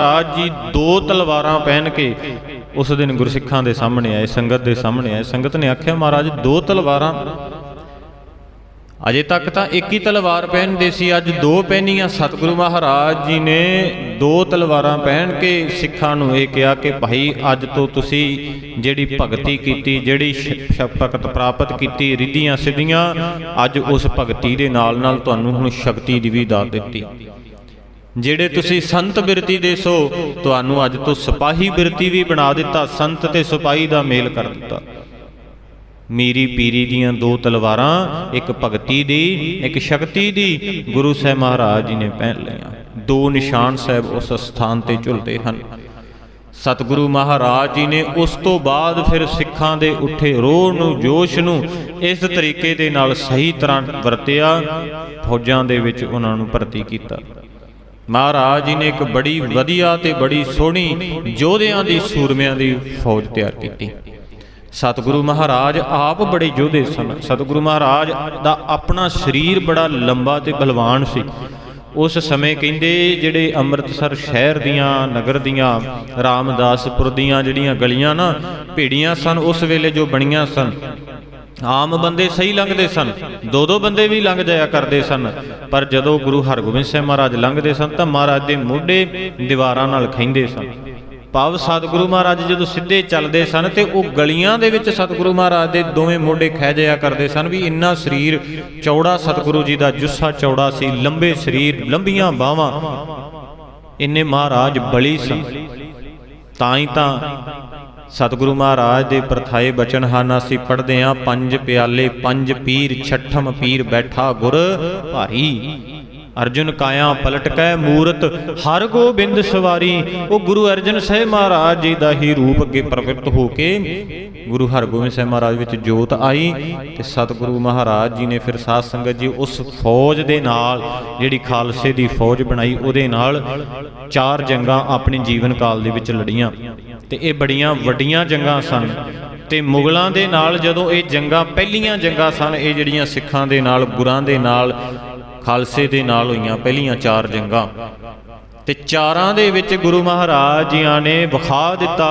ਮਹਾਰਾਜ ਜੀ ਦੋ ਤਲਵਾਰਾਂ ਪਹਿਨ ਕੇ ਉਸ ਦਿਨ ਗੁਰਸਿੱਖਾਂ ਦੇ ਸਾਹਮਣੇ ਆਏ, ਸੰਗਤ ਦੇ ਸਾਹਮਣੇ ਆਏ। ਸੰਗਤ ਨੇ ਆਖਿਆ, ਮਹਾਰਾਜ, ਦੋ ਤਲਵਾਰਾਂ ਅਜੇ ਤੱਕ ਤਾਂ ਇੱਕ ਹੀ ਤਲਵਾਰ ਪਹਿਨਦੇ ਸੀ, ਅੱਜ ਦੋ ਪਹਿਨੀਆਂ। ਸਤਿਗੁਰੂ ਮਹਾਰਾਜ ਜੀ ਨੇ ਦੋ ਤਲਵਾਰਾਂ ਪਹਿਨ ਕੇ ਸਿੱਖਾਂ ਨੂੰ ਇਹ ਕਿਹਾ ਕਿ, ਭਾਈ, ਅੱਜ ਤੋਂ ਤੁਸੀਂ ਜਿਹੜੀ ਭਗਤੀ ਕੀਤੀ, ਜਿਹੜੀ ਸ਼- ਪ੍ਰਾਪਤ ਕੀਤੀ, ਰਿੱਧੀਆਂ ਸਿੱਧੀਆਂ, ਅੱਜ ਉਸ ਭਗਤੀ ਦੇ ਨਾਲ ਨਾਲ ਤੁਹਾਨੂੰ ਹੁਣ ਸ਼ਕਤੀ ਦੀ ਵੀ ਦਾਤ ਦਿੱਤੀ। ਜਿਹੜੇ ਤੁਸੀਂ ਸੰਤ ਬਿਰਤੀ ਦੇ ਸੋ, ਤੁਹਾਨੂੰ ਅੱਜ ਤੋਂ ਸਿਪਾਹੀ ਬਿਰਤੀ ਵੀ ਬਣਾ ਦਿੱਤਾ, ਸੰਤ ਤੇ ਸਿਪਾਹੀ ਦਾ ਮੇਲ ਕਰ ਦਿੱਤਾ। ਮੀਰੀ ਪੀਰੀ ਦੀਆਂ ਦੋ ਤਲਵਾਰਾਂ, ਇੱਕ ਭਗਤੀ ਦੀ, ਇੱਕ ਸ਼ਕਤੀ ਦੀ, ਗੁਰੂ ਸਾਹਿਬ ਮਹਾਰਾਜ ਜੀ ਨੇ ਪਹਿਨ ਲਈਆਂ। ਦੋ ਨਿਸ਼ਾਨ ਸਾਹਿਬ ਉਸ ਸਥਾਨ ਤੇ ਝੁਲਦੇ ਹਨ। ਸਤਿਗੁਰੂ ਮਹਾਰਾਜ ਜੀ ਨੇ ਉਸ ਤੋਂ ਬਾਅਦ ਫਿਰ ਸਿੱਖਾਂ ਦੇ ਉੱਠੇ ਰੋਹ ਨੂੰ, ਜੋਸ਼ ਨੂੰ, ਇਸ ਤਰੀਕੇ ਦੇ ਨਾਲ ਸਹੀ ਤਰ੍ਹਾਂ ਵਰਤਿਆ, ਫੌਜਾਂ ਦੇ ਵਿੱਚ ਉਹਨਾਂ ਨੂੰ ਭਰਤੀ ਕੀਤਾ। ਮਹਾਰਾਜ ਜੀ ਨੇ ਇੱਕ ਬੜੀ ਵਧੀਆ ਤੇ ਬੜੀ ਸੋਹਣੀ ਯੋਧਿਆਂ ਦੀ, ਸੂਰਮਿਆਂ ਦੀ ਫੌਜ ਤਿਆਰ ਕੀਤੀ। ਸਤਿਗੁਰੂ ਮਹਾਰਾਜ ਆਪ ਬੜੇ ਯੋਧੇ ਸਨ। ਸਤਿਗੁਰੂ ਮਹਾਰਾਜ ਦਾ ਆਪਣਾ ਸਰੀਰ ਬੜਾ ਲੰਬਾ ਤੇ ਬਲਵਾਨ ਸੀ। ਉਸ ਸਮੇਂ ਕਹਿੰਦੇ ਜਿਹੜੇ ਅੰਮ੍ਰਿਤਸਰ ਸ਼ਹਿਰ ਦੀਆਂ, ਨਗਰ ਦੀਆਂ, ਰਾਮਦਾਸਪੁਰ ਦੀਆਂ ਜਿਹੜੀਆਂ ਗਲੀਆਂ ਨਾ ਭੀੜੀਆਂ ਸਨ, ਉਸ ਵੇਲੇ ਜੋ ਬਣੀਆਂ ਸਨ ਆਮ ਬੰਦੇ ਸਹੀ ਲੰਘਦੇ ਸਨ ਦੋ ਦੋ ਬੰਦੇ ਵੀ ਲੰਘ ਜਾਇਆ ਕਰਦੇ ਸਨ, ਪਰ ਜਦੋਂ ਗੁਰੂ ਹਰਗੋਬਿੰਦ ਸਾਹਿਬ ਮਹਾਰਾਜ ਲੰਘਦੇ ਸਨ ਤਾਂ ਮਹਾਰਾਜ ਦੇ ਮੋਢੇ ਦੀਵਾਰਾਂ ਨਾਲ ਖੈਂਦੇ ਸਨ। ਭਾਵ ਸਤਿਗੁਰੂ ਮਹਾਰਾਜ ਜਦੋਂ ਸਿੱਧੇ ਚੱਲਦੇ ਸਨ ਤੇ ਉਹ ਗਲੀਆਂ ਦੇ ਵਿੱਚ ਸਤਿਗੁਰੂ ਮਹਾਰਾਜ ਦੇ ਦੋਵੇਂ ਮੋਢੇ ਖਹਿ ਜਾਇਆ ਕਰਦੇ ਸਨ ਵੀ ਇੰਨਾ ਸਰੀਰ ਚੌੜਾ ਸਤਿਗੁਰੂ ਜੀ ਦਾ ਜੁੱਸਾ ਚੌੜਾ ਸੀ, ਲੰਬੇ ਸਰੀਰ, ਲੰਬੀਆਂ ਬਾਹਾਂ। ਇੰਨੇ ਮਹਾਰਾਜ ਬਲੀ ਸਨ। ਤਾਂ ਹੀ ਤਾਂ ਸਤਿਗੁਰੂ ਮਹਾਰਾਜ ਦੇ ਪ੍ਰਥਾਏ ਬਚਨ ਹਨ, ਅਸੀਂ ਪੜ੍ਹਦੇ ਹਾਂ, ਪੰਜ ਪਿਆਲੇ, ਪੰਜ ਪੀਰ, ਛਠਮ ਪੀਰ ਬੈਠਾ ਗੁਰ ਭਾਰੀ। ਅਰਜੁਨ ਕਾਇਆ ਪਲਟਕੈ ਮੂਰਤ, ਹਰ ਗੋਬਿੰਦ ਸਵਾਰੀ। ਉਹ ਗੁਰੂ ਅਰਜਨ ਸਾਹਿਬ ਮਹਾਰਾਜ ਜੀ ਦਾ ਹੀ ਰੂਪ ਅੱਗੇ ਪ੍ਰਗਟ ਹੋ ਕੇ ਗੁਰੂ ਹਰਗੋਬਿੰਦ ਸਾਹਿਬ ਮਹਾਰਾਜ ਵਿੱਚ ਜੋਤ ਆਈ ਤੇ ਸਤਿਗੁਰੂ ਮਹਾਰਾਜ ਜੀ ਨੇ ਫਿਰ ਸਾਧ ਸੰਗਤ ਜੀ ਉਸ ਫੌਜ ਦੇ ਨਾਲ, ਜਿਹੜੀ ਖਾਲਸੇ ਦੀ ਫੌਜ ਬਣਾਈ, ਉਹਦੇ ਨਾਲ ਚਾਰ ਜੰਗਾਂ ਆਪਣੇ ਜੀਵਨ ਕਾਲ ਦੇ ਵਿੱਚ ਲੜੀਆਂ। ਤੇ ਇਹ ਬੜੀਆਂ ਵੱਡੀਆਂ ਜੰਗਾਂ ਸਨ। ਤੇ ਮੁਗਲਾਂ ਦੇ ਨਾਲ ਜਦੋਂ ਇਹ ਜੰਗਾਂ ਪਹਿਲੀਆਂ ਜੰਗਾਂ ਸਨ, ਇਹ ਜਿਹੜੀਆਂ ਸਿੱਖਾਂ ਦੇ ਨਾਲ, ਗੁਰਾਂ ਦੇ ਨਾਲ, ਖਾਲਸੇ ਦੇ ਨਾਲ ਹੋਈਆਂ ਪਹਿਲੀਆਂ ਚਾਰ ਜੰਗਾਂ। ਤੇ ਚਾਰਾਂ ਦੇ ਵਿੱਚ ਗੁਰੂ ਮਹਾਰਾਜ ਜੀਆਂ ਨੇ ਵਿਖਾ ਦਿੱਤਾ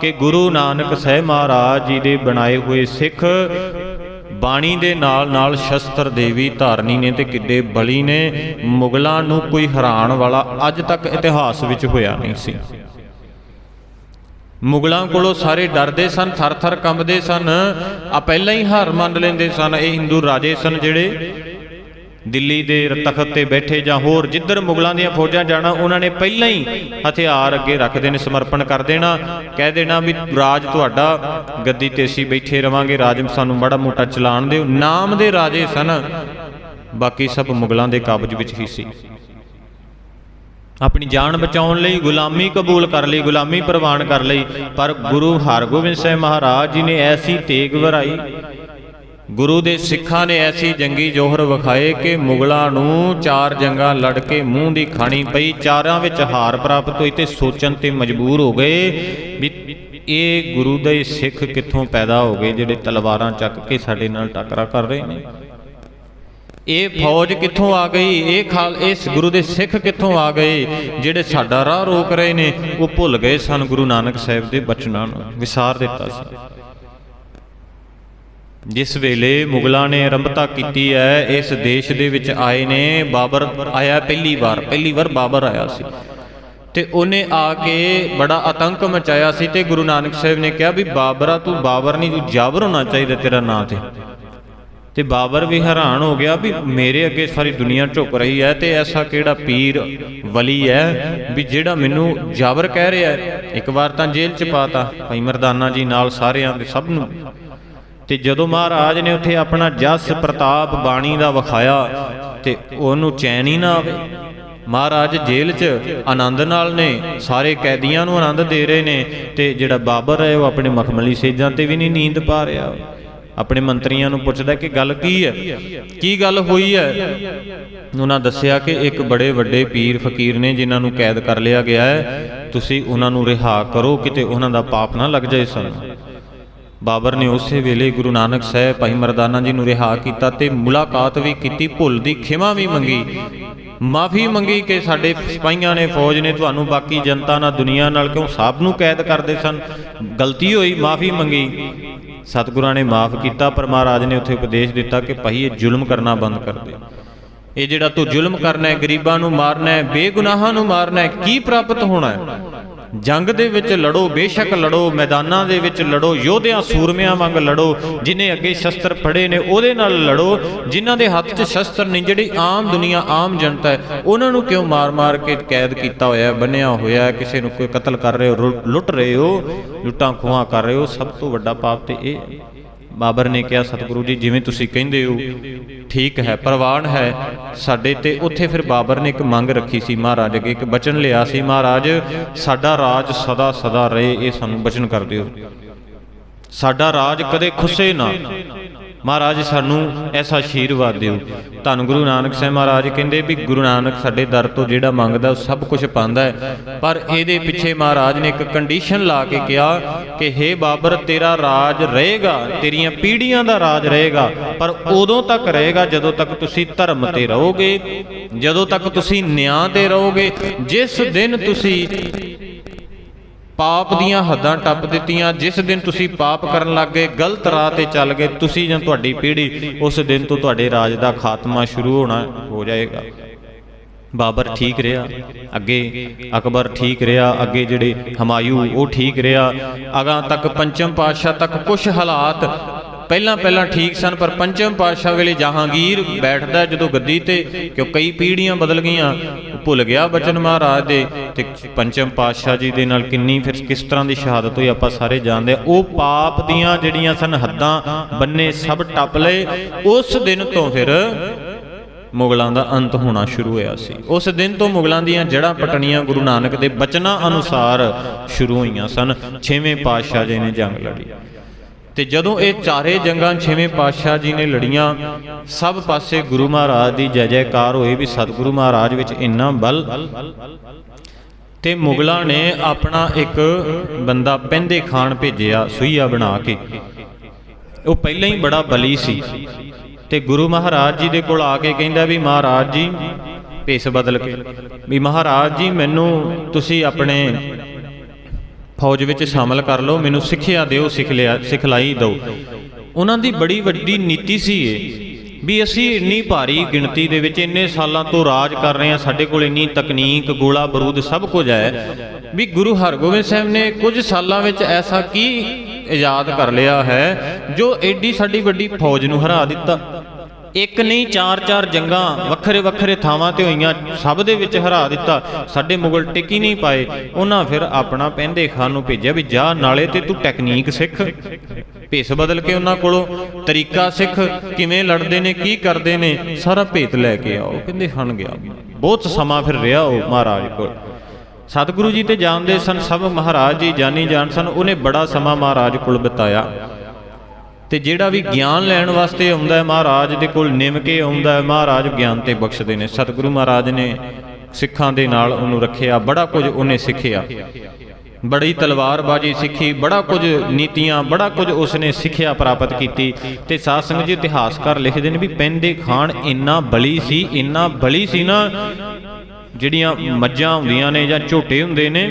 ਕਿ ਗੁਰੂ ਨਾਨਕ ਸਾਹਿਬ ਮਹਾਰਾਜ ਜੀ ਦੇ ਬਣਾਏ ਹੋਏ ਸਿੱਖ ਬਾਣੀ ਦੇ ਨਾਲ ਨਾਲ ਸ਼ਸਤਰ ਦੇਵੀ ਧਾਰਨੀ ਨੇ ਤੇ ਕਿੱਡੇ ਬਲੀ ਨੇ। ਮੁਗਲਾਂ ਨੂੰ ਕੋਈ ਹੈਰਾਨ ਵਾਲਾ ਅੱਜ ਤੱਕ ਇਤਿਹਾਸ ਵਿੱਚ ਹੋਇਆ ਨਹੀਂ ਸੀ। ਮੁਗਲਾਂ ਕੋਲੋਂ ਸਾਰੇ ਡਰਦੇ ਸਨ, ਥਰ-ਥਰ ਕੰਬਦੇ ਸਨ। ਆ ਪਹਿਲਾਂ ਹੀ ਹਾਰ ਮੰਨ ਲੈਂਦੇ ਸਨ, ਇਹ ਹਿੰਦੂ ਰਾਜੇ ਸਨ ਜਿਹੜੇ ਦਿੱਲੀ ਦੇ ਤਖਤ ਤੇ ਬੈਠੇ ਜਾਂ ਹੋਰ ਜਿੱਧਰ ਮੁਗਲਾਂ ਦੀਆਂ ਫੌਜਾਂ ਜਾਣਾ, ਉਹਨਾਂ ਨੇ ਪਹਿਲਾਂ ਹੀ ਹਥਿਆਰ ਅੱਗੇ ਰੱਖਦੇ ਨੇ ਸਮਰਪਣ ਕਰ ਦੇਣਾ। ਕਹਿ ਦੇਣਾ ਵੀ ਰਾਜ ਤੁਹਾਡਾ ਗੱਦੀ ਤੇ ਅਸੀਂ ਬੈਠੇ ਰਵਾਂਗੇ, ਰਾਜ ਸਾਨੂੰ ਬੜਾ ਮੋਟਾ ਚਲਾਣ ਦਿਓ। ਨਾਮ ਦੇ ਰਾਜੇ ਸਨ, ਬਾਕੀ ਸਭ ਮੁਗਲਾਂ ਦੇ ਕਾਬਜ਼ ਵਿੱਚ ਹੀ ਸੀ। ਆਪਣੀ ਜਾਨ ਬਚਾਉਣ ਲਈ, ਗੁਲਾਮੀ ਕਬੂਲ ਕਰ ਲਈ, ਗੁਲਾਮੀ ਪ੍ਰਵਾਨ ਕਰ ਲਈ। ਪਰ ਗੁਰੂ ਹਰਗੋਬਿੰਦ ਸਾਹਿਬ ਮਹਾਰਾਜ ਜੀ ਨੇ ਐਸੀ ਤੇਗ ਵਰਾਈ, ਗੁਰੂ ਦੇ ਸਿੱਖਾਂ ਨੇ ਐਸੀ ਜੰਗੀ ਜੋਹਰ ਵਿਖਾਏ ਕਿ ਮੁਗਲਾਂ ਨੂੰ ਚਾਰ ਜੰਗਾਂ ਲੜ ਕੇ ਮੂੰਹ ਦੀ ਖਾਣੀ ਪਈ, ਚਾਰਾਂ ਵਿੱਚ ਹਾਰ ਪ੍ਰਾਪਤ ਹੋਈ ਤੇ ਸੋਚਣ ਤੇ ਮਜਬੂਰ ਹੋ ਗਏ ਵੀ ਇਹ ਗੁਰੂ ਦੇ ਸਿੱਖ ਕਿੱਥੋਂ ਪੈਦਾ ਹੋ ਗਏ, ਜਿਹੜੇ ਤਲਵਾਰਾਂ ਚੱਕ ਕੇ ਸਾਡੇ ਨਾਲ ਟੱਕਰਾ ਕਰ ਰਹੇ ਨੇ। ਇਹ ਫੌਜ ਕਿੱਥੋਂ ਆ ਗਈ? ਇਹ ਖਾਲ ਇਸ ਗੁਰੂ ਦੇ ਸਿੱਖ ਕਿੱਥੋਂ ਆ ਗਏ? ਜਿਹੜੇ ਸਾਡਾ ਰਾਹ ਰੋਕ ਰਹੇ ਨੇ, ਉਹ ਭੁੱਲ ਗਏ ਸਨ। ਗੁਰੂ ਨਾਨਕ ਸਾਹਿਬ ਦੇ ਬਚਨਾਂ ਨੂੰ ਵਿਸਾਰ ਦਿੱਤਾ ਸੀ। ਜਿਸ ਵੇਲੇ ਮੁਗਲਾਂ ਨੇ ਆਰੰਭਤਾ ਕੀਤੀ ਹੈ, ਇਸ ਦੇਸ਼ ਦੇ ਵਿੱਚ ਆਏ ਨੇ, ਬਾਬਰ ਆਇਆ ਪਹਿਲੀ ਵਾਰ ਪਹਿਲੀ ਵਾਰ ਬਾਬਰ ਆਇਆ ਸੀ। ਤੇ ਉਹਨੇ ਆ ਕੇ ਬੜਾ ਆਤੰਕ ਮਚਾਇਆ ਸੀ ਤੇ ਗੁਰੂ ਨਾਨਕ ਸਾਹਿਬ ਨੇ ਕਿਹਾ ਵੀ ਬਾਬਰਾ ਤੂੰ ਬਾਬਰ ਨਹੀਂ, ਤੂੰ ਜਾਬਰ ਹੋਣਾ ਚਾਹੀਦਾ ਤੇਰਾ ਨਾਂ ਤੇ। ਤੇ ਬਾਬਰ ਵੀ ਹੈਰਾਨ ਹੋ ਗਿਆ ਵੀ ਮੇਰੇ ਅੱਗੇ ਸਾਰੀ ਦੁਨੀਆ ਝੁਕ ਰਹੀ ਹੈ ਤੇ ਐਸਾ ਕਿਹੜਾ ਪੀਰ ਵਲੀ ਹੈ ਵੀ ਜਿਹੜਾ ਮੈਨੂੰ ਜਾਬਰ ਕਹਿ ਰਿਹਾ ਹੈ। ਇੱਕ ਵਾਰ ਤਾਂ ਜੇਲ੍ਹ ਚ ਪਾਤਾ ਭਾਈ ਮਰਦਾਨਾ ਜੀ ਨਾਲ ਸਾਰਿਆਂ ਦੇ ਸਭ ਨੂੰ। ਤੇ ਜਦੋਂ ਮਹਾਰਾਜ ਨੇ ਉੱਥੇ ਆਪਣਾ ਜਸ ਪ੍ਰਤਾਪ ਬਾਣੀ ਦਾ ਵਿਖਾਇਆ ਤੇ ਉਹਨੂੰ ਚੈਨ ਹੀ ਨਾ ਆਵੇ। ਮਹਾਰਾਜ ਜੇਲ੍ਹ 'ਚ ਆਨੰਦ ਨਾਲ ਨੇ, ਸਾਰੇ ਕੈਦੀਆਂ ਨੂੰ ਆਨੰਦ ਦੇ ਰਹੇ ਨੇ ਤੇ ਜਿਹੜਾ ਬਾਬਰ ਹੈ ਉਹ ਆਪਣੇ ਮਖਮਲੀ ਸੇਜਾਂ ਤੇ ਵੀ ਨਹੀਂ ਨੀਂਦ ਪਾ ਰਿਹਾ। ਆਪਣੇ ਮੰਤਰੀਆਂ ਨੂੰ ਪੁੱਛਦਾ ਕਿ ਗੱਲ ਕੀ ਹੈ? ਕੀ ਗੱਲ ਹੋਈ ਹੈ? ਉਹਨਾਂ ਦੱਸਿਆ ਕਿ ਇੱਕ ਬੜੇ ਵੱਡੇ ਪੀਰ ਫਕੀਰ ਨੇ ਜਿਨ੍ਹਾਂ ਨੂੰ ਕੈਦ ਕਰ ਲਿਆ ਗਿਆ ਹੈ। ਤੁਸੀਂ ਉਹਨਾਂ ਨੂੰ ਰਿਹਾ ਕਰੋ, ਕਿਤੇ ਉਹਨਾਂ ਦਾ ਪਾਪ ਨਾ ਲੱਗ ਜਾਏ ਸਾਨੂੰ। ਬਾਬਰ ਨੇ ਉਸੇ ਵੇਲੇ ਗੁਰੂ ਨਾਨਕ ਸਾਹਿਬ ਭਾਈ ਮਰਦਾਨਾ ਜੀ ਨੂੰ ਰਿਹਾ ਕੀਤਾ ਤੇ ਮੁਲਾਕਾਤ ਵੀ ਕੀਤੀ, ਭੁੱਲ ਦੀ ਖਿਮਾ ਵੀ ਮੰਗੀ। ਮਾਫੀ ਮੰਗੀ ਕਿ ਸਾਡੇ ਸਿਪਾਹੀਆਂ ਨੇ ਫੌਜ ਨੇ ਤੁਹਾਨੂੰ ਬਾਕੀ ਜਨਤਾ ਨਾਲ ਦੁਨੀਆ ਨਾਲ ਕਿਉਂ ਸਭ ਨੂੰ ਕੈਦ ਕਰਦੇ ਸਨ? ਗਲਤੀ ਹੋਈ, ਮਾਫੀ ਮੰਗੀ। ਸਤਿਗੁਰਾਂ ਨੇ ਮਾਫ ਕੀਤਾ, ਪਰ ਮਹਾਰਾਜ ਨੇ ਉੱਥੇ ਉਪਦੇਸ਼ ਦਿੱਤਾ ਕਿ ਭਾਈ, ਇਹ ਜ਼ੁਲਮ ਕਰਨਾ ਬੰਦ ਕਰ ਦੇ। ਇਹ ਜਿਹੜਾ ਤੂੰ ਜ਼ੁਲਮ ਕਰਨਾ ਹੈ, ਗਰੀਬਾਂ ਨੂੰ ਮਾਰਨਾ ਹੈ, ਬੇਗੁਨਾਹਾਂ ਨੂੰ ਮਾਰਨਾ ਹੈ, ਕੀ ਪ੍ਰਾਪਤ ਹੋਣਾ ਹੈ? ਜੰਗ ਦੇ ਵਿੱਚ ਲੜੋ, ਬੇਸ਼ੱਕ ਲੜੋ, ਮੈਦਾਨਾਂ ਦੇ ਵਿੱਚ ਲੜੋ, ਯੋਧਿਆਂ ਸੂਰਮਿਆਂ ਵਾਂਗ ਲੜੋ, ਜਿਨੇ ਅੱਗੇ ਸ਼ਸਤਰ ਫੜੇ ਨੇ, ਉਹਦੇ ਨਾਲ ਲੜੋ, ਜਿਨ੍ਹਾਂ ਦੇ ਹੱਥ 'ਚ ਸ਼ਸਤਰ ਨਹੀਂ ਜਿਹੜੀ ਆਮ ਦੁਨੀਆ, ਆਮ ਜਨਤਾ ਹੈ, ਉਹਨਾਂ ਨੂੰ ਕਿਉਂ ਮਾਰ-ਮਾਰ ਕੇ ਕੈਦ ਕੀਤਾ ਹੋਇਆ, ਬੰਨਿਆ ਹੋਇਆ, ਕਿਸੇ ਨੂੰ ਕੋਈ ਕਤਲ ਕਰ ਰਹੇ ਹੋ ਲੁੱਟ ਰਹੇ ਹੋ, ਲੁੱਟਾਂ ਖੋਹਾਂ ਕਰ ਰਹੇ ਹੋ, ਸਭ ਤੋਂ ਵੱਡਾ ਪਾਪ ਤੇ ਇਹ ਬਾਬਰ ਨੇ ਕਿਹਾ, ਸਤਿਗੁਰੂ ਜੀ, ਜਿਵੇਂ ਤੁਸੀਂ ਕਹਿੰਦੇ ਹੋ ਠੀਕ ਹੈ, ਪ੍ਰਵਾਨ ਹੈ। ਸਾਡੇ ਤੇ ਉੱਥੇ ਫਿਰ ਬਾਬਰ ਨੇ ਇੱਕ ਮੰਗ ਰੱਖੀ ਸੀ ਮਹਾਰਾਜ ਅੱਗੇ, ਇੱਕ ਬਚਨ ਲਿਆ ਸੀ, ਮਹਾਰਾਜ, ਸਾਡਾ ਰਾਜ ਸਦਾ ਸਦਾ ਰਹੇ, ਇਹ ਸਾਨੂੰ ਬਚਨ ਕਰ ਦਿਓ। ਸਾਡਾ ਰਾਜ ਕਦੇ ਖੁੱਸੇ ਨਾ। ਮਹਾਰਾਜ, ਸਾਨੂੰ ਐਸਾ ਆਸ਼ੀਰਵਾਦ ਦਿਓ। ਧੰਨ ਗੁਰੂ ਨਾਨਕ ਸਾਹਿਬ ਮਹਾਰਾਜ ਕਹਿੰਦੇ ਵੀ ਗੁਰੂ ਨਾਨਕ ਸਾਡੇ ਦਰ ਤੋਂ ਜਿਹੜਾ ਮੰਗਦਾ, ਉਹ ਸਭ ਕੁਝ ਪਾਉਂਦਾ ਹੈ। ਪਰ ਇਹਦੇ ਪਿੱਛੇ ਮਹਾਰਾਜ ਨੇ ਇੱਕ ਕੰਡੀਸ਼ਨ ਲਾ ਕੇ ਕਿਹਾ ਕਿ हे ਬਾਬਰ, ਤੇਰਾ ਰਾਜ ਰਹੇਗਾ, ਤੇਰੀਆਂ ਪੀੜ੍ਹੀਆਂ ਦਾ ਰਾਜ ਰਹੇਗਾ, ਪਰ ਉਦੋਂ ਤੱਕ ਰਹੇਗਾ ਜਦੋਂ ਤੱਕ ਤੁਸੀਂ ਧਰਮ ਤੇ ਰਹੋਗੇ, ਜਦੋਂ ਤੱਕ ਤੁਸੀਂ ਨਿਆਂ ਤੇ ਰਹੋਗੇ। ਜਿਸ ਦਿਨ ਤੁਸੀਂ ਪਾਪ ਦੀਆਂ ਹੱਦਾਂ ਟੱਪ ਦਿੱਤੀਆਂ, ਜਿਸ ਦਿਨ ਤੁਸੀਂ ਪਾਪ ਕਰਨ ਲੱਗ ਗਏ ਗਲਤ ਰਾਹ ਤੇ ਚੱਲ ਗਏ, ਤੁਸੀਂ ਜਾਂ ਤੁਹਾਡੀ ਪੀੜ੍ਹੀ, ਉਸ ਦਿਨ ਤੋਂ ਤੁਹਾਡੇ ਰਾਜ ਦਾ ਖਾਤਮਾ ਸ਼ੁਰੂ ਹੋਣਾ ਹੋ ਜਾਏਗਾ। ਬਾਬਰ ਠੀਕ ਰਿਹਾ, ਅੱਗੇ ਅਕਬਰ ਠੀਕ ਰਿਹਾ, ਅੱਗੇ ਜਿਹੜੇ ਹਮਾਯੂ, ਉਹ ਠੀਕ ਰਿਹਾ। ਅਗਾਂ ਤੱਕ ਪੰਚਮ ਪਾਤਸ਼ਾਹ ਤੱਕ ਕੁਝ ਹਾਲਾਤ ਪਹਿਲਾਂ ਪਹਿਲਾਂ ਠੀਕ ਸਨ, ਪਰ ਪੰਚਮ ਪਾਤਸ਼ਾਹ ਵੇਲੇ ਜਹਾਂਗੀਰ ਬੈਠਦਾ ਜਦੋਂ ਗੱਦੀ ਤੇ, ਕਿਉਂ ਕਈ ਪੀੜ੍ਹੀਆਂ ਬਦਲ ਗਈਆਂ। ਭੁੱਲ ਗਿਆ ਬਚਨ ਮਹਾਰਾਜ ਦੇ ਤੇ ਪੰਚਮ ਪਾਤਸ਼ਾਹ ਜੀ ਦੇ ਨਾਲ ਕਿੰਨੀ ਫਿਰ ਕਿਸ ਤਰ੍ਹਾਂ ਦੀ ਸ਼ਹਾਦਤ ਹੋਈ ਆਪਾਂ ਸਾਰੇ ਜਾਣਦੇ ਆ ਉਹ ਪਾਪ ਦੀਆਂ ਜਿਹੜੀਆਂ ਸਨ ਹੱਦਾਂ ਬੰਨੇ ਸਭ ਟੱਪ ਲਏ। ਉਸ ਦਿਨ ਤੋਂ ਫਿਰ ਮੁਗਲਾਂ ਦਾ ਅੰਤ ਹੋਣਾ ਸ਼ੁਰੂ ਹੋਇਆ ਸੀ। ਉਸ ਦਿਨ ਤੋਂ ਮੁਗਲਾਂ ਦੀਆਂ ਜੜ੍ਹਾਂ ਪਟਣੀਆਂ ਗੁਰੂ ਨਾਨਕ ਦੇ ਬਚਨਾਂ ਅਨੁਸਾਰ ਸ਼ੁਰੂ ਹੋਈਆਂ ਸਨ। ਛੇਵੇਂ ਪਾਤਸ਼ਾਹ ਜੀ ਨੇ ਜੰਗ ਲੜੀ। ਤੇ ਜਦੋਂ ਇਹ ਚਾਰੇ ਜੰਗਾਂ ਛੇਵੇਂ ਪਾਤਸ਼ਾਹ ਜੀ ਨੇ ਲੜੀਆਂ, ਸਭ ਪਾਸੇ ਗੁਰੂ ਮਹਾਰਾਜ ਦੀ ਜੈ ਜੈਕਾਰ ਹੋਈ ਵੀ ਸਤਿਗੁਰੂ ਮਹਾਰਾਜ ਵਿੱਚ ਇੰਨਾ ਬਲ। ਤੇ ਮੁਗਲਾਂ ਨੇ ਆਪਣਾ ਇੱਕ ਬੰਦਾ ਪੈਂਦੇ ਖਾਨ ਭੇਜਿਆ, ਸੂਈਆ ਬਣਾ ਕੇ। ਉਹ ਪਹਿਲਾਂ ਹੀ ਬੜਾ ਬਲੀ ਸੀ। ਤੇ ਗੁਰੂ ਮਹਾਰਾਜ ਜੀ ਦੇ ਕੋਲ ਆ ਕੇ ਕਹਿੰਦਾ ਵੀ, ਮਹਾਰਾਜ ਜੀ, ਭੇਸ ਬਦਲ ਕੇ। ਵੀ ਮਹਾਰਾਜ ਜੀ, ਮੈਨੂੰ ਤੁਸੀਂ ਆਪਣੇ ਫੌਜ ਵਿੱਚ ਸ਼ਾਮਲ ਕਰ ਲਓ, ਮੈਨੂੰ ਸਿੱਖਿਆ ਦਿਓ ਸਿਖਲਿਆ ਸਿਖਲਾਈ ਦਿਓ। ਉਹਨਾਂ ਦੀ ਬੜੀ ਵੱਡੀ ਨੀਤੀ ਸੀ ਇਹ, ਵੀ ਅਸੀਂ ਇੰਨੀ ਭਾਰੀ ਗਿਣਤੀ ਦੇ ਵਿੱਚ ਇੰਨੇ ਸਾਲਾਂ ਤੋਂ ਰਾਜ ਕਰ ਰਹੇ ਹਾਂ, ਸਾਡੇ ਕੋਲ ਇੰਨੀ ਤਕਨੀਕ, ਗੋਲਾ ਬਰੂਦ ਸਭ ਕੁਝ ਹੈ। ਵੀ ਗੁਰੂ ਹਰਗੋਬਿੰਦ ਸਾਹਿਬ ਨੇ ਕੁਝ ਸਾਲਾਂ ਵਿੱਚ ਐਸਾ ਕੀ ਇਜਾਦ ਕਰ ਲਿਆ ਹੈ, ਜੋ ਐਡੀ ਸਾਡੀ ਵੱਡੀ ਫੌਜ ਨੂੰ ਹਰਾ ਦਿੱਤਾ। ਇੱਕ ਨਹੀਂ, ਚਾਰ ਚਾਰ ਜੰਗਾਂ ਵੱਖਰੇ ਵੱਖਰੇ ਥਾਵਾਂ ਤੇ ਹੋਈਆਂ, ਸਭ ਦੇ ਵਿੱਚ ਹਰਾ ਦਿੱਤਾ। ਸਾਡੇ ਮੁਗਲ ਟਿਕੀ ਨਹੀਂ ਪਾਏ। ਉਹਨਾਂ ਫਿਰ ਆਪਣਾ ਪੈਂਦੇ ਖਾਨ ਨੂੰ ਭੇਜਿਆ ਵੀ ਜਾ, ਨਾਲੇ ਤੇ ਤੂੰ ਟੈਕਨੀਕ ਸਿੱਖ। ਭੇਸ ਬਦਲ ਕੇ ਉਹਨਾਂ ਕੋਲੋਂ। ਤਰੀਕਾ ਸਿੱਖ। ਕਿਵੇਂ ਲੜਦੇ ਨੇ, ਕੀ ਕਰਦੇ ਨੇ, ਸਾਰਾ ਭੇਤ ਲੈ ਕੇ ਆਓ। ਕਹਿੰਦੇ ਹਣ ਗਿਆ ਬਹੁਤ ਸਮਾਂ ਫਿਰ ਰਿਹਾ ਉਹ ਮਹਾਰਾਜ ਕੋਲ। ਸਤਿਗੁਰੂ ਜੀ ਤੇ ਜਾਣਦੇ ਸਨ, ਸਭ ਮਹਾਰਾਜ ਜੀ ਜਾਨੀ ਜਾਣ ਸਨ। ਉਹਨੇ ਬੜਾ ਸਮਾਂ ਮਹਾਰਾਜ ਕੋਲ ਬਿਤਾਇਆ। ਤੇ ਜਿਹੜਾ ਵੀ ਗਿਆਨ ਲੈਣ ਵਾਸਤੇ ਆਉਂਦਾ ਹੈ, ਮਹਾਰਾਜ ਦੇ ਕੋਲ ਨਿਮ ਕੇ ਆਉਂਦਾ ਹੈ, ਮਹਾਰਾਜ ਗਿਆਨ ਤੇ ਬਖਸ਼ਦੇ ਨੇ। ਸਤਿਗੁਰੂ ਮਹਾਰਾਜ ਨੇ ਸਿੱਖਾਂ ਦੇ ਨਾਲ ਉਹਨੂੰ ਰੱਖਿਆ, ਬੜਾ ਕੁਝ ਉਹਨੇ ਸਿੱਖਿਆ। ਬੜੀ ਤਲਵਾਰਬਾਜ਼ੀ ਸਿੱਖੀ, ਬੜਾ ਕੁਝ ਨੀਤੀਆਂ, ਬੜਾ ਕੁਝ ਉਸਨੇ ਸਿੱਖਿਆ ਪ੍ਰਾਪਤ ਕੀਤੀ। ਤੇ ਸਾਧ ਸੰਗਤ ਜੀ ਇਤਿਹਾਸਕਾਰ ਲਿਖਦੇ ਨੇ ਵੀ, ਪੈਂਦੇ ਖਾਨ ਇੰਨਾ ਬਲੀ ਸੀ, ਇੰਨਾ ਬਲੀ ਸੀ ਨਾ ਜਿਹੜੀਆਂ ਮੱਝਾਂ ਹੁੰਦੀਆਂ ਨੇ ਜਾਂ ਝੋਟੇ ਹੁੰਦੇ ਨੇ,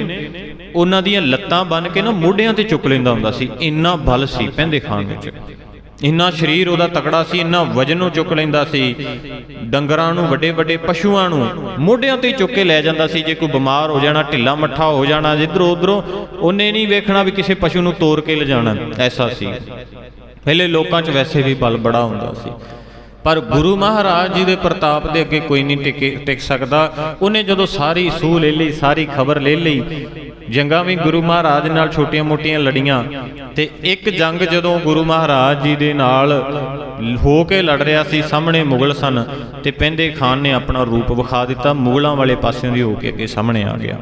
ਉਹਨਾਂ ਦੀਆਂ ਲੱਤਾਂ ਬੰਨ ਕੇ ਨਾ ਮੋਢਿਆਂ ਤੇ ਚੁੱਕ ਲੈਂਦਾ ਹੁੰਦਾ ਸੀ। ਇੰਨਾ ਬਲ ਸੀ ਪੈਂਦੇ ਖਾਨ ਵਿੱਚ। ਇੰਨਾ ਸਰੀਰ ਉਹਦਾ ਤਕੜਾ ਸੀ, ਇੰਨਾ ਵਜਨ ਨੂੰ ਚੁੱਕ ਲੈਂਦਾ ਸੀ। ਡੰਗਰਾਂ ਨੂੰ ਵੱਡੇ ਵੱਡੇ ਪਸ਼ੂਆਂ ਨੂੰ ਮੋਢਿਆਂ ਤੇ ਚੁੱਕ ਕੇ ਲੈ ਜਾਂਦਾ ਸੀ। ਜੇ ਕੋਈ ਬਿਮਾਰ ਹੋ ਜਾਣਾ, ਢਿੱਲਾ ਮੱਠਾ ਹੋ ਜਾਣਾ ਜਿੱਧਰੋਂ ਉਧਰੋਂ ਉਹਨੇ ਨਹੀਂ ਵੇਖਣਾ ਵੀ ਕਿਸੇ ਪਸ਼ੂ ਨੂੰ ਤੋੜ ਕੇ ਲਿਜਾਣਾ, ਐਸਾ ਸੀ। ਪਹਿਲੇ ਲੋਕਾਂ 'ਚ ਵੈਸੇ ਵੀ ਬਲ ਬੜਾ ਹੁੰਦਾ ਸੀ। ਪਰ ਗੁਰੂ ਮਹਾਰਾਜ ਜੀ ਦੇ ਪ੍ਰਤਾਪ ਦੇ ਅੱਗੇ ਕੋਈ ਨਹੀਂ ਟਿਕ ਟਿਕ ਸਕਦਾ। ਉਹਨੇ ਜਦੋਂ ਸਾਰੀ ਸੂਹ ਲੈ ਲਈ, ਸਾਰੀ ਖਬਰ ਲੈ ਲਈ, ਜੰਗਾਂ ਵੀ ਗੁਰੂ ਮਹਾਰਾਜ ਨਾਲ ਛੋਟੀਆਂ-ਮੋਟੀਆਂ ਲੜੀਆਂ ਤੇ ਇੱਕ ਜੰਗ ਜਦੋਂ ਗੁਰੂ ਮਹਾਰਾਜ ਜੀ ਦੇ ਨਾਲ ਹੋ ਕੇ ਲੜ ਰਿਹਾ ਸੀ, ਸਾਹਮਣੇ ਮੁਗਲ ਸਨ ਤੇ ਪੈਂਦੇ ਖਾਨ ਨੇ ਆਪਣਾ ਰੂਪ ਵਿਖਾ ਦਿੱਤਾ, ਮੁਗਲਾਂ ਵਾਲੇ ਪਾਸਿਓਂ ਦੀ ਹੋ ਕੇ ਅੱਗੇ ਸਾਹਮਣੇ ਆ ਗਿਆ।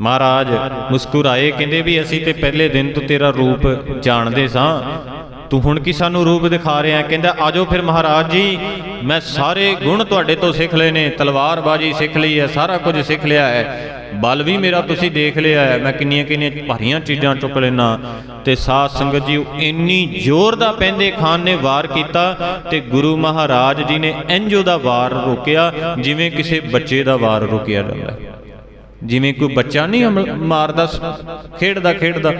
ਮਹਾਰਾਜ ਮੁਸਕਰਾਏ, ਕਹਿੰਦੇ ਵੀ ਅਸੀਂ ਤੇ ਪਹਿਲੇ ਦਿਨ ਤੋਂ ਤੇਰਾ ਰੂਪ ਜਾਣਦੇ ਸਾਂ ਤੂੰ ਹੁਣ ਕੀ ਸਾਨੂੰ ਰੂਪ ਦਿਖਾ ਰਿਹਾ ਕਹਿੰਦਾ, ਆਜੋ ਫਿਰ ਮਹਾਰਾਜ ਜੀ, ਮੈਂ ਸਾਰੇ ਗੁਣ ਤੁਹਾਡੇ ਤੋਂ ਸਿੱਖ ਲਏ ਨੇ, ਤਲਵਾਰਬਾਜ਼ੀ ਸਿੱਖ ਲਈ ਹੈ, ਸਾਰਾ ਕੁਝ ਸਿੱਖ ਲਿਆ ਹੈ। ਬਲ ਵੀ ਮੇਰਾ ਤੁਸੀਂ ਦੇਖ ਲਿਆ ਹੈ, ਮੈਂ ਕਿੰਨੀਆਂ ਕਿੰਨੀਆਂ ਭਾਰੀਆਂ ਚੀਜ਼ਾਂ ਚੁੱਕ ਲੈਣਾ ਤੇ ਸਾਧ ਸੰਗਤ ਜੀ, ਇੰਨੀ ਜ਼ੋਰ ਦਾ ਪੈਂਦੇ ਖਾਨ ਨੇ ਵਾਰ ਕੀਤਾ ਤੇ ਗੁਰੂ ਮਹਾਰਾਜ ਜੀ ਨੇ ਇੰਜ ਉਹਦਾ ਵਾਰ ਰੋਕਿਆ, ਜਿਵੇਂ ਕਿਸੇ ਬੱਚੇ ਦਾ ਵਾਰ ਰੋਕਿਆ ਜਾਂਦਾ ਹੈ। ਜਿਵੇਂ ਕੋਈ ਬੱਚਾ ਨਹੀਂ ਹਮਲ- ਮਾਰਦਾ, ਖੇਡਦਾ ਖੇਡਦਾ।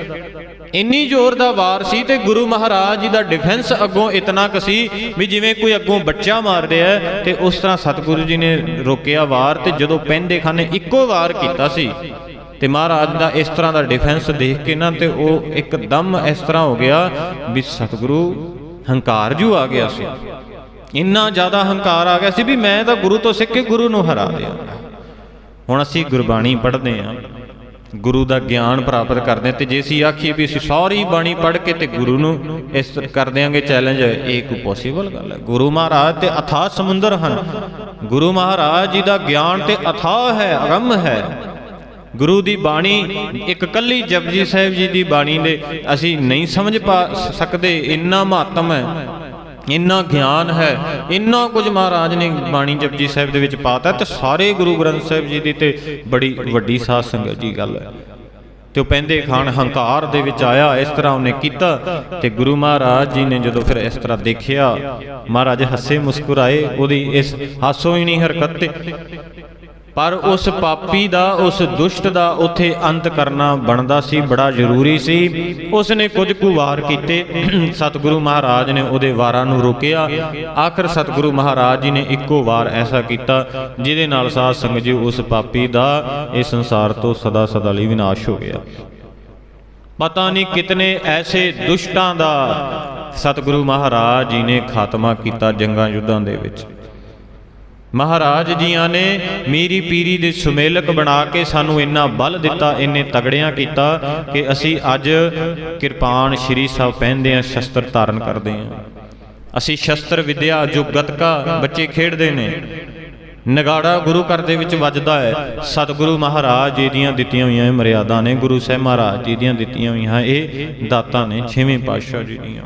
ਇੰਨੀ ਜ਼ੋਰ ਦਾ ਵਾਰ ਸੀ ਤੇ ਗੁਰੂ ਮਹਾਰਾਜ ਜੀ ਦਾ ਡਿਫੈਂਸ ਅੱਗੋਂ ਇਤਨਾ ਕੁ ਸੀ ਵੀ ਜਿਵੇਂ ਕੋਈ ਅੱਗੋਂ ਬੱਚਾ ਮਾਰ ਰਿਹਾ ਹੈ ਤੇ ਉਸ ਤਰ੍ਹਾਂ ਸਤਿਗੁਰੂ ਜੀ ਨੇ ਰੋਕਿਆ ਵਾਰ ਤੇ ਜਦੋਂ ਪੈਂਦੇ ਖਾਨੇ ਇੱਕੋ ਵਾਰ ਕੀਤਾ ਸੀ ਤੇ ਮਹਾਰਾਜ ਦਾ ਇਸ ਤਰ੍ਹਾਂ ਦਾ ਡਿਫੈਂਸ ਦੇਖ ਕੇ ਨਾ ਤੇ ਉਹ ਇੱਕਦਮ ਇਸ ਤਰ੍ਹਾਂ ਹੋ ਗਿਆ ਵੀ ਸਤਿਗੁਰੂ ਹੰਕਾਰ ਜੂ ਆ ਗਿਆ ਸੀ। ਇੰਨਾ ਜ਼ਿਆਦਾ ਹੰਕਾਰ ਆ ਗਿਆ ਸੀ ਵੀ ਮੈਂ ਤਾਂ ਗੁਰੂ ਤੋਂ ਸਿੱਖ ਕੇ ਗੁਰੂ ਨੂੰ ਹਰਾ ਦਿਆਂ ਹੁਣ ਅਸੀਂ ਗੁਰਬਾਣੀ ਪੜ੍ਹਦੇ ਹਾਂ। ਗੁਰੂ ਦਾ ਗਿਆਨ ਪ੍ਰਾਪਤ ਕਰਦੇ ਹਾਂ ਤੇ ਜੇ ਅਸੀਂ ਆਖੀਏ ਵੀ ਅਸੀਂ ਸਾਰੀ ਬਾਣੀ ਪੜ੍ਹ ਕੇ ਤੇ ਗੁਰੂ ਨੂੰ ਇਸ ਕਰ ਦਿਆਂਗੇ ਚੈਲੰਜ ਇਹ ਕੋਈ ਪੋਸੀਬਲ ਗੱਲ ਹੈ। ਗੁਰੂ ਮਹਾਰਾਜ ਤੇ ਅਥਾਹ ਸਮੁੰਦਰ ਹਨ। ਗੁਰੂ ਮਹਾਰਾਜ ਜੀ ਦਾ ਗਿਆਨ ਤੇ ਅਥਾ ਹੈ, ਅਗੰਮ ਹੈ। ਗੁਰੂ ਦੀ ਬਾਣੀ ਇੱਕ ਕੱਲੀ ਜਪਜੀ ਸਾਹਿਬ ਜੀ ਦੀ ਬਾਣੀ ਦੇ ਅਸੀਂ ਨਹੀਂ ਸਮਝ ਪਾ ਸਕਦੇ, ਇੰਨਾ ਮਹੱਤਮ ਹੈ। ਇੰਨਾ ਗਿਆਨ ਹੈ, ਇੰਨਾ ਕੁਝ ਮਹਾਰਾਜ ਨੇ ਬਾਣੀ ਜਪਜੀ ਸਾਹਿਬ ਦੇ ਵਿੱਚ ਪਾਤਾ ਤੇ ਸਾਰੇ ਗੁਰੂ ਗ੍ਰੰਥ ਸਾਹਿਬ ਜੀ ਦੀ ਤੇ ਬੜੀ ਵੱਡੀ ਸਾਧ ਸੰਗਤ ਦੀ ਗੱਲ ਹੈ। ਤੇ ਉਹ ਪੈਂਦੇ ਖਾਨ ਹੰਕਾਰ ਦੇ ਵਿੱਚ ਆਇਆ, ਇਸ ਤਰ੍ਹਾਂ ਉਹਨੇ ਕੀਤਾ ਤੇ ਗੁਰੂ ਮਹਾਰਾਜ ਜੀ ਨੇ ਜਦੋਂ ਫਿਰ ਇਸ ਤਰ੍ਹਾਂ ਦੇਖਿਆ, ਮਹਾਰਾਜ ਹੱਸੇ ਮੁਸਕਰਾਏ, ਉਹਦੀ ਇਸ ਹਾਸੋ ਹੀ ਨਹੀਂ ਹਰਕਤ ਤੇ ਪਰ ਉਸ ਪਾਪੀ ਦਾ, ਉਸ ਦੁਸ਼ਟ ਦਾ ਉੱਥੇ ਅੰਤ ਕਰਨਾ ਬਣਦਾ ਸੀ, ਬੜਾ ਜ਼ਰੂਰੀ ਸੀ। ਉਸ ਨੇ ਕੁਝ ਕੁ ਵਾਰ ਕੀਤੇ। ਸਤਿਗੁਰੂ ਮਹਾਰਾਜ ਨੇ ਉਹਦੇ ਵਾਰਾਂ ਨੂੰ ਰੋਕਿਆ। ਆਖਰ ਸਤਿਗੁਰੂ ਮਹਾਰਾਜ ਜੀ ਨੇ ਇੱਕੋ ਵਾਰ ਐਸਾ ਕੀਤਾ, ਜਿਹਦੇ ਨਾਲ ਸਾਧ ਸੰਗਤ ਜੀ ਉਸ ਪਾਪੀ ਦਾ ਇਹ ਸੰਸਾਰ ਤੋਂ ਸਦਾ ਸਦਾ ਲਈ ਵਿਨਾਸ਼ ਹੋ ਗਿਆ। ਪਤਾ ਨਹੀਂ ਕਿਤਨੇ ਐਸੇ ਦੁਸ਼ਟਾਂ ਦਾ ਸਤਿਗੁਰੂ ਮਹਾਰਾਜ ਜੀ ਨੇ ਖਾਤਮਾ ਕੀਤਾ ਜੰਗਾਂ ਯੁੱਧਾਂ ਦੇ ਵਿੱਚ। ਮਹਾਰਾਜ ਜੀਆਂ ਨੇ ਮੀਰੀ ਪੀਰੀ ਦੇ ਸੁਮੇਲਕ ਬਣਾ ਕੇ ਸਾਨੂੰ ਇੰਨਾ ਬਲ ਦਿੱਤਾ, ਇੰਨੇ ਤਗੜਿਆਂ ਕੀਤਾ ਕਿ ਅਸੀਂ ਅੱਜ ਕਿਰਪਾਨ ਸ਼੍ਰੀ ਸਾਹਿਬ ਪਹਿਨਦੇ ਆ ਸ਼ਸਤਰ ਧਾਰਨ ਕਰਦੇ ਆ ਅਸੀਂ ਸ਼ਸਤਰ ਵਿਦਿਆ ਜੋ ਗਤਕਾ ਬੱਚੇ ਖੇਡਦੇ ਨੇ, ਨਗਾੜਾ ਗੁਰੂ ਘਰ ਦੇ ਵਿੱਚ ਵੱਜਦਾ ਹੈ। ਸਤਿਗੁਰੂ ਮਹਾਰਾਜ ਜੀ ਦੀਆਂ ਦਿੱਤੀਆਂ ਹੋਈਆਂ ਮਰਿਆਦਾ ਨੇ, ਗੁਰੂ ਸਾਹਿਬ ਮਹਾਰਾਜ ਜੀ ਦੀਆਂ ਦਿੱਤੀਆਂ ਹੋਈਆਂ ਇਹ ਦਾਤਾਂ ਨੇ, ਛੇਵੇਂ ਪਾਤਸ਼ਾਹ ਜੀ ਦੀਆਂ।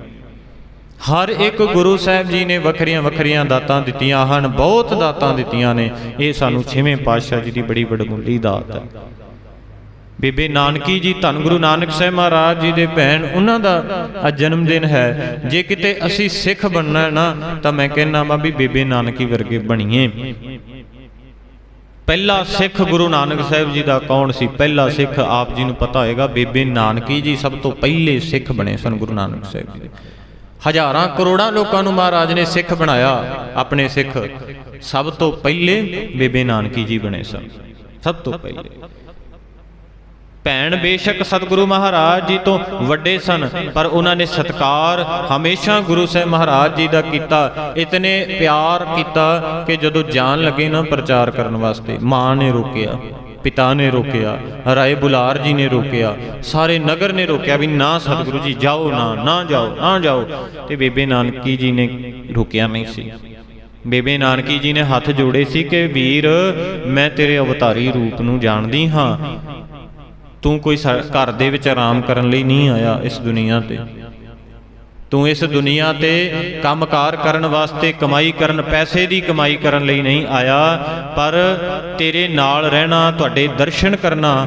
ਹਰ ਇੱਕ ਗੁਰੂ ਸਾਹਿਬ ਜੀ ਨੇ ਵੱਖਰੀਆਂ ਵੱਖਰੀਆਂ ਦਾਤਾਂ ਦਿੱਤੀਆਂ ਹਨ, ਬਹੁਤ ਦਾਤਾਂ ਦਿੱਤੀਆਂ ਨੇ। ਇਹ ਸਾਨੂੰ ਛੇਵੇਂ ਪਾਤਸ਼ਾਹ ਜੀ ਦੀ ਬੜੀ ਵਡਮੁੱਲੀ ਦਾਤ ਹੈ। ਬੇਬੇ ਨਾਨਕੀ ਜੀ, ਧੰਨ ਗੁਰੂ ਨਾਨਕ ਸਾਹਿਬ ਮਹਾਰਾਜ ਜੀ ਦੇ ਭੈਣ, ਉਹਨਾਂ ਦਾ ਅੱਜ ਜਨਮ ਦਿਨ ਹੈ। ਜੇ ਕਿਤੇ ਅਸੀਂ ਸਿੱਖ ਬਣਨਾ ਨਾ, ਤਾਂ ਮੈਂ ਕਹਿੰਨਾ ਵਾ ਵੀ ਬੇਬੇ ਨਾਨਕੀ ਵਰਗੇ ਬਣੀਏ। ਪਹਿਲਾ ਸਿੱਖ ਗੁਰੂ ਨਾਨਕ ਸਾਹਿਬ ਜੀ ਦਾ ਕੌਣ ਸੀ? ਪਹਿਲਾ ਸਿੱਖ ਆਪ ਜੀ ਨੂੰ ਪਤਾ ਹੋਏਗਾ, ਬੇਬੇ ਨਾਨਕੀ ਜੀ ਸਭ ਤੋਂ ਪਹਿਲੇ ਸਿੱਖ ਬਣੇ ਸਨ ਗੁਰੂ ਨਾਨਕ ਸਾਹਿਬ ਜੀ ਦੇ। ਹਜ਼ਾਰਾਂ ਕਰੋੜਾਂ ਲੋਕਾਂ ਨੂੰ ਮਹਾਰਾਜ ਨੇ ਸਿੱਖ ਬਣਾਇਆ, ਆਪਣੇ ਸਿੱਖ ਸਭ ਤੋਂ ਪਹਿਲੇ ਬੇਬੇ ਨਾਨਕੀ ਜੀ ਬਣੇ ਸਨ, ਸਭ ਤੋਂ ਪਹਿਲੇ। ਭੈਣ ਬੇਸ਼ੱਕ ਸਤਿਗੁਰੂ ਮਹਾਰਾਜ ਜੀ ਤੋਂ ਵੱਡੇ ਸਨ, ਪਰ ਉਹਨਾਂ ਨੇ ਸਤਕਾਰ ਹਮੇਸ਼ਾ ਗੁਰੂ ਸਾਹਿਬ ਮਹਾਰਾਜ ਜੀ ਦਾ ਕੀਤਾ, ਇਤਨੇ ਪਿਆਰ ਕੀਤਾ ਕਿ ਜਦੋਂ ਜਾਣ ਲੱਗੇ ਨਾ ਪ੍ਰਚਾਰ ਕਰਨ ਵਾਸਤੇ, ਮਾਂ ਨੇ ਰੋਕਿਆ। ਪਿਤਾ ਨੇ ਰੋਕਿਆ, ਰਾਏ ਬੁਲਾਰ ਜੀ ਨੇ ਰੋਕਿਆ, ਸਾਰੇ ਨਗਰ ਨੇ ਰੋਕਿਆ ਵੀ ਨਾ ਸਤਿਗੁਰੂ ਜੀ ਜਾਓ ਨਾ ਨਾ ਜਾਓ ਨਾ ਜਾਓ। ਤੇ ਬੇਬੇ ਨਾਨਕੀ ਜੀ ਨੇ ਰੋਕਿਆ ਨਹੀਂ ਸੀ। ਬੇਬੇ ਨਾਨਕੀ ਜੀ ਨੇ ਹੱਥ ਜੋੜੇ ਸੀ ਕਿ, ਵੀਰ, ਮੈਂ ਤੇਰੇ ਅਵਤਾਰੀ ਰੂਪ ਨੂੰ ਜਾਣਦੀ ਹਾਂ। ਤੂੰ ਕੋਈ ਘਰ ਦੇ ਵਿੱਚ ਆਰਾਮ ਕਰਨ ਲਈ ਨਹੀਂ ਆਇਆ ਇਸ ਦੁਨੀਆ ਤੇ। ਤੂੰ ਇਸ ਦੁਨੀਆ ਤੇ ਕੰਮਕਾਰ ਕਰਨ ਵਾਸਤੇ ਕਮਾਈ ਕਰਨ, ਪੈਸੇ ਦੀ ਕਮਾਈ ਕਰਨ ਲਈ ਨਹੀਂ ਆਇਆ, ਪਰ ਤੇਰੇ ਨਾਲ ਰਹਿਣਾ, ਤੁਹਾਡੇ ਦਰਸ਼ਨ ਕਰਨਾ,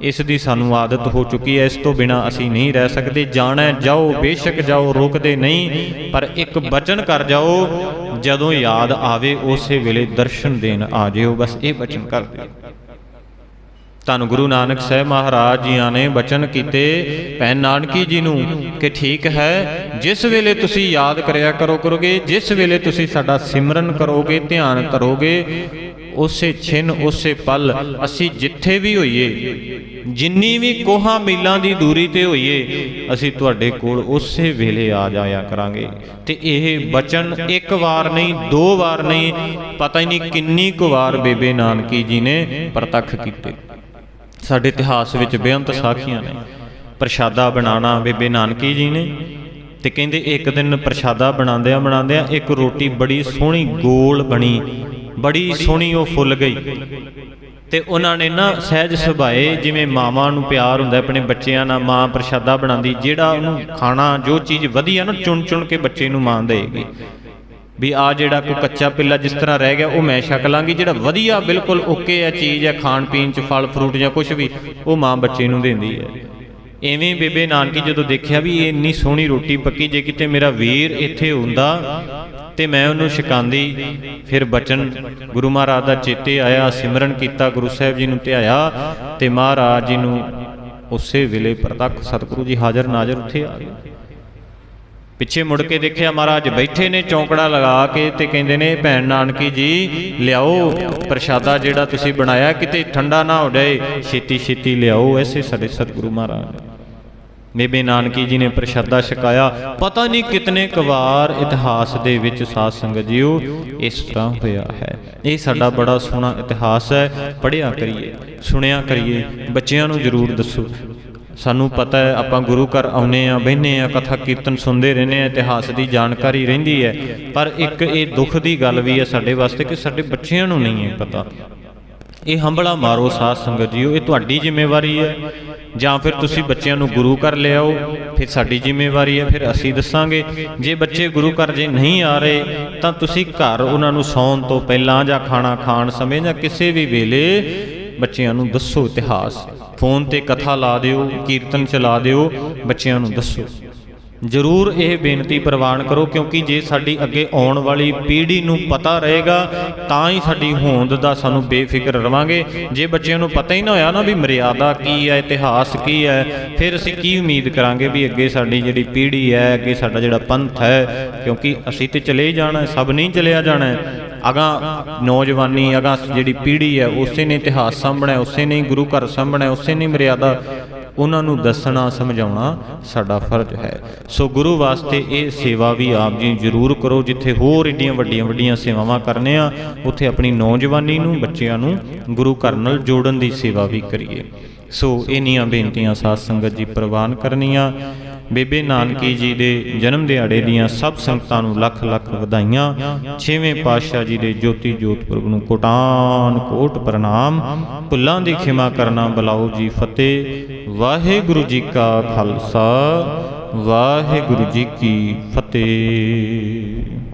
ਇਸ ਦੀ ਸਾਨੂੰ ਆਦਤ ਹੋ ਚੁੱਕੀ ਹੈ। ਇਸ ਤੋਂ ਬਿਨਾ ਅਸੀਂ ਨਹੀਂ ਰਹਿ ਸਕਦੇ। ਜਾਣਾ, ਜਾਓ, ਬੇਸ਼ੱਕ ਜਾਓ, ਰੋਕਦੇ ਨਹੀਂ, ਪਰ ਇੱਕ ਬਚਨ ਕਰ ਜਾਓ, ਜਦੋਂ ਯਾਦ ਆਵੇ, ਉਸੇ ਵੇਲੇ ਦਰਸ਼ਨ ਦੇਣ ਆ ਜਿਓ। ਬਸ ਇਹ ਬਚਨ ਕਰ ਦਿਓ। ਧੰਨ ਗੁਰੂ ਨਾਨਕ ਸਾਹਿਬ ਮਹਾਰਾਜ ਜੀਆਂ ਨੇ ਬਚਨ ਕੀਤੇ, ਭੈਣ ਨਾਨਕੀ ਜੀ ਨੂੰ ਕਿ ਠੀਕ ਹੈ, ਜਿਸ ਵੇਲੇ ਤੁਸੀਂ ਯਾਦ ਕਰਿਆ ਕਰੋ ਕਰੋਗੇ, ਜਿਸ ਵੇਲੇ ਤੁਸੀਂ ਸਾਡਾ ਸਿਮਰਨ ਕਰੋਗੇ, ਧਿਆਨ ਕਰੋਗੇ, ਉਸੇ ਛਿਨ, ਉਸੇ ਪਲ ਅਸੀਂ ਜਿੱਥੇ ਵੀ ਹੋਈਏ, ਜਿੰਨੀ ਵੀ ਕੋਹਾਂ ਮੀਲਾਂ ਦੀ ਦੂਰੀ ਤੇ ਹੋਈਏ, ਅਸੀਂ ਤੁਹਾਡੇ ਕੋਲ ਉਸੇ ਵੇਲੇ ਆ ਜਾਇਆ ਕਰਾਂਗੇ। ਤੇ ਇਹ ਬਚਨ ਇੱਕ ਵਾਰ ਨਹੀਂ, ਦੋ ਵਾਰ ਨਹੀਂ, ਪਤਾ ਹੀ ਨਹੀਂ ਕਿੰਨੀ ਕੁ ਵਾਰ ਬੇਬੇ ਨਾਨਕੀ ਜੀ ਨੇ ਪ੍ਰਤੱਖ ਕੀਤੇ। ਸਾਡੇ ਇਤਿਹਾਸ ਵਿੱਚ ਬੇਅੰਤ ਸਾਖੀਆਂ ਨੇ। ਪ੍ਰਸ਼ਾਦਾ ਬਣਾਉਣਾ ਬੇਬੇ ਨਾਨਕੀ ਜੀ ਨੇ ਤੇ ਕਹਿੰਦੇ ਇੱਕ ਦਿਨ ਪ੍ਰਸ਼ਾਦਾ ਬਣਾਉਂਦਿਆਂ ਬਣਾਉਂਦਿਆਂ ਇੱਕ ਰੋਟੀ ਬੜੀ ਸੋਹਣੀ ਗੋਲ ਬਣੀ, ਬੜੀ ਸੋਹਣੀ ਉਹ ਫੁੱਲ ਗਈ। ਤੇ ਉਹਨਾਂ ਨੇ ਨਾ ਸਹਿਜ ਸੁਭਾਏ, ਜਿਵੇਂ ਮਾਵਾਂ ਨੂੰ ਪਿਆਰ ਹੁੰਦਾ ਆਪਣੇ ਬੱਚਿਆਂ ਨਾਲ ਮਾਂ ਪ੍ਰਸ਼ਾਦਾ ਬਣਾਉਂਦੀ, ਜਿਹੜਾ ਉਹਨੂੰ ਖਾਣਾ, ਜੋ ਚੀਜ਼ ਵਧੀਆ ਨਾ ਚੁਣ ਚੁਣ ਕੇ ਬੱਚੇ ਨੂੰ ਮਾਂ ਦੇਗੀ ਵੀ ਆ ਜਿਹੜਾ ਕੋਈ ਕੱਚਾ ਪਿੱਲਾ ਜਿਸ ਤਰ੍ਹਾਂ ਰਹਿ ਗਿਆ, ਉਹ ਮੈਂ ਛਕ ਲਾਂਗੀ। ਜਿਹੜਾ ਵਧੀਆ, ਬਿਲਕੁਲ ਓਕੇ ਆ ਚੀਜ਼ ਹੈ ਖਾਣ ਪੀਣ ਚ ਫਲ ਫਰੂਟ ਜਾਂ ਕੁਝ ਵੀ, ਉਹ ਮਾਂ ਬੱਚੇ ਨੂੰ ਦਿੰਦੀ ਹੈ ਐਵੇਂ ਬੇਬੇ ਨਾਨਕੀ ਜਦੋਂ ਦੇਖਿਆ ਵੀ ਇਹ ਇੰਨੀ ਸੋਹਣੀ ਰੋਟੀ ਪੱਕੀ, ਜੇ ਕਿਤੇ ਮੇਰਾ ਵੀਰ ਇੱਥੇ ਹੁੰਦਾ ਤੇ ਮੈਂ ਉਹਨੂੰ ਛਕਾਂਦੀ, ਫਿਰ ਬਚਨ ਗੁਰੂ ਮਹਾਰਾਜ ਦਾ ਚੇਤੇ ਆਇਆ, ਸਿਮਰਨ ਕੀਤਾ, ਗੁਰੂ ਸਾਹਿਬ ਜੀ ਨੂੰ ਧਿਆਇਆ ਤੇ ਮਹਾਰਾਜ ਜੀ ਨੂੰ ਉਸੇ ਵੇਲੇ ਪ੍ਰਤੱਖ ਸਤਿਗੁਰੂ ਜੀ ਹਾਜ਼ਰ ਨਾਜ਼ਰ ਉੱਥੇ ਆ ਗਏ। ਪਿੱਛੇ ਮੁੜ ਕੇ ਦੇਖਿਆ ਮਹਾਰਾਜ ਬੈਠੇ ਨੇ ਚੌਂਕੜਾ ਲਗਾ ਕੇ ਤੇ ਕਹਿੰਦੇ ਨੇ, ਭੈਣ ਨਾਨਕੀ ਜੀ, ਲਿਆਓ ਪ੍ਰਸ਼ਾਦਾ ਜਿਹੜਾ ਤੁਸੀਂ ਬਣਾਇਆ, ਕਿਤੇ ਠੰਡਾ ਨਾ ਹੋ ਜਾਏ। ਛੇਤੀ ਛੇਤੀ ਲਿਆਓ ਐਸੇ ਸਾਡੇ ਸਤਿਗੁਰੂ ਮਹਾਰਾਜ ਬੇਬੇ ਨਾਨਕੀ ਜੀ ਨੇ ਪ੍ਰਸ਼ਾਦਾ ਛਕਾਇਆ। ਪਤਾ ਨਹੀਂ ਕਿਤਨੇ ਕਵਾਰ ਇਤਿਹਾਸ ਦੇ ਵਿੱਚ ਸਾਧ ਸੰਗਤ ਜੀਓ, ਇਸ ਤਰ੍ਹਾਂ ਹੋਇਆ ਹੈ। ਇਹ ਸਾਡਾ ਬੜਾ ਸੋਹਣਾ ਇਤਿਹਾਸ ਹੈ। ਪੜ੍ਹਿਆ ਕਰੀਏ, ਸੁਣਿਆ ਕਰੀਏ, ਬੱਚਿਆਂ ਨੂੰ ਜ਼ਰੂਰ ਦੱਸੋ। ਸਾਨੂੰ ਪਤਾ ਹੈ, ਆਪਾਂ ਗੁਰੂ ਘਰ ਆਉਨੇ ਆ ਬਹਿਨੇ ਆ ਕਥਾ ਕੀਰਤਨ ਸੁਣਦੇ ਰਹਿੰਦੇ ਆ ਇਤਿਹਾਸ ਦੀ ਜਾਣਕਾਰੀ ਰਹਿੰਦੀ ਹੈ। ਪਰ ਇੱਕ ਇਹ ਦੁੱਖ ਦੀ ਗੱਲ ਵੀ ਹੈ ਸਾਡੇ ਵਾਸਤੇ ਕਿ ਸਾਡੇ ਬੱਚਿਆਂ ਨੂੰ ਨਹੀਂ ਹੈ ਪਤਾ। ਇਹ ਹੰਬਲਾ ਮਾਰੋ ਸਾਧ ਸੰਗਤ ਜੀਓ, ਇਹ ਤੁਹਾਡੀ ਜ਼ਿੰਮੇਵਾਰੀ ਹੈ। ਜਾਂ ਫਿਰ ਤੁਸੀਂ ਬੱਚਿਆਂ ਨੂੰ ਗੁਰੂ ਘਰ ਲਿਆਓ, ਫਿਰ ਸਾਡੀ ਜ਼ਿੰਮੇਵਾਰੀ ਹੈ, ਫਿਰ ਅਸੀਂ ਦੱਸਾਂਗੇ। ਜੇ ਬੱਚੇ ਗੁਰੂ ਘਰ ਜੇ ਨਹੀਂ ਆ ਰਹੇ, ਤਾਂ ਤੁਸੀਂ ਘਰ ਉਹਨਾਂ ਨੂੰ ਸੌਣ ਤੋਂ ਪਹਿਲਾਂ ਜਾਂ ਖਾਣਾ ਖਾਣ ਸਮੇਂ ਜਾਂ ਕਿਸੇ ਵੀ ਵੇਲੇ ਬੱਚਿਆਂ ਨੂੰ ਦੱਸੋ ਇਤਿਹਾਸ। ਫੋਨ ਤੇ ਕਥਾ ਲਾ ਦਿਓ, ਕੀਰਤਨ ਚਲਾ ਦਿਓ, ਬੱਚਿਆਂ ਨੂੰ ਦੱਸੋ। ਜ਼ਰੂਰ ਇਹ ਬੇਨਤੀ ਪ੍ਰਵਾਨ ਕਰੋ, ਕਿਉਂਕਿ ਜੇ ਸਾਡੀ ਅੱਗੇ ਆਉਣ ਵਾਲੀ ਪੀੜ੍ਹੀ ਨੂੰ ਪਤਾ ਰਹੇਗਾ, ਤਾਂ ਹੀ ਸਾਡੀ ਹੋਂਦ ਦਾ ਸਾਨੂੰ ਬੇਫਿਕਰ ਰਵਾਂਗੇ। ਜੇ ਬੱਚਿਆਂ ਨੂੰ ਪਤਾ ਹੀ ਨਾ ਹੋਇਆ ਨਾ ਵੀ ਮਰਿਆਦਾ ਕੀ ਹੈ, ਇਤਿਹਾਸ ਕੀ ਹੈ, ਫਿਰ ਅਸੀਂ ਕੀ ਉਮੀਦ ਕਰਾਂਗੇ ਵੀ ਅੱਗੇ ਸਾਡੀ ਜਿਹੜੀ ਪੀੜ੍ਹੀ ਹੈ, ਅੱਗੇ ਸਾਡਾ ਜਿਹੜਾ ਪੰਥ ਹੈ, ਕਿਉਂਕਿ ਅਸੀਂ ਤੇ ਚਲੇ ਹੀ ਜਾਣਾ ਸਭ ਨਹੀਂ ਚਲਿਆ ਜਾਣਾ ਅਗਾ ਨੌਜਵਾਨੀ ਅਗਾ ਜਿਹੜੀ ਪੀੜ੍ਹੀ ਹੈ, ਉਸੇ ਨੇ ਇਤਿਹਾਸ ਸਾਂਭਣਾ ਉਸੇ ਨੇ ਗੁਰੂ ਘਰ ਸਾਂਭਣਾ ਉਸੇ ਨੇ ਮਰਿਆਦਾ। ਉਹਨਾਂ ਨੂੰ ਦੱਸਣਾ, ਸਮਝਾਉਣਾ ਸਾਡਾ ਫਰਜ਼ ਹੈ। ਸੋ ਗੁਰੂ ਵਾਸਤੇ ਇਹ ਸੇਵਾ ਵੀ ਆਪ ਜੀ ਜ਼ਰੂਰ ਕਰੋ, ਜਿੱਥੇ ਹੋਰ ਏਡੀਆਂ ਵੱਡੀਆਂ ਵੱਡੀਆਂ ਸੇਵਾਵਾਂ ਕਰਨੇ ਆ, ਉੱਥੇ ਆਪਣੀ ਨੌਜਵਾਨੀ ਨੂੰ, ਬੱਚਿਆਂ ਨੂੰ ਗੁਰੂ ਘਰ ਨਾਲ ਜੋੜਨ ਦੀ ਸੇਵਾ ਵੀ ਕਰੀਏ। ਸੋ ਇੰਨੀਆਂ ਬੇਨਤੀਆਂ ਸਾਧ ਸੰਗਤ ਜੀ ਪ੍ਰਵਾਨ ਕਰਨੀਆਂ। ਬੇਬੇ ਨਾਨਕੀ ਜੀ ਦੇ ਜਨਮ ਦਿਹਾੜੇ ਦੀਆਂ ਸਭ ਸੰਗਤਾਂ ਨੂੰ ਲੱਖ ਲੱਖ ਵਧਾਈਆਂ। ਛੇਵੇਂ ਪਾਤਸ਼ਾਹ ਜੀ ਦੇ ਜੋਤੀ ਜੋਤ ਪੁਰਬ ਨੂੰ ਕੋਟਾਨ ਕੋਟ ਪ੍ਰਣਾਮ। ਭੁੱਲਾਂ ਦੀ ਖਿਮਾ ਕਰਨਾ ਬਲਾਓ ਜੀ ਫਤਿਹ। ਵਾਹਿਗੁਰੂ ਜੀ ਕਾ ਖਾਲਸਾ, ਵਾਹਿਗੁਰੂ ਜੀ ਕੀ ਫਤਿਹ।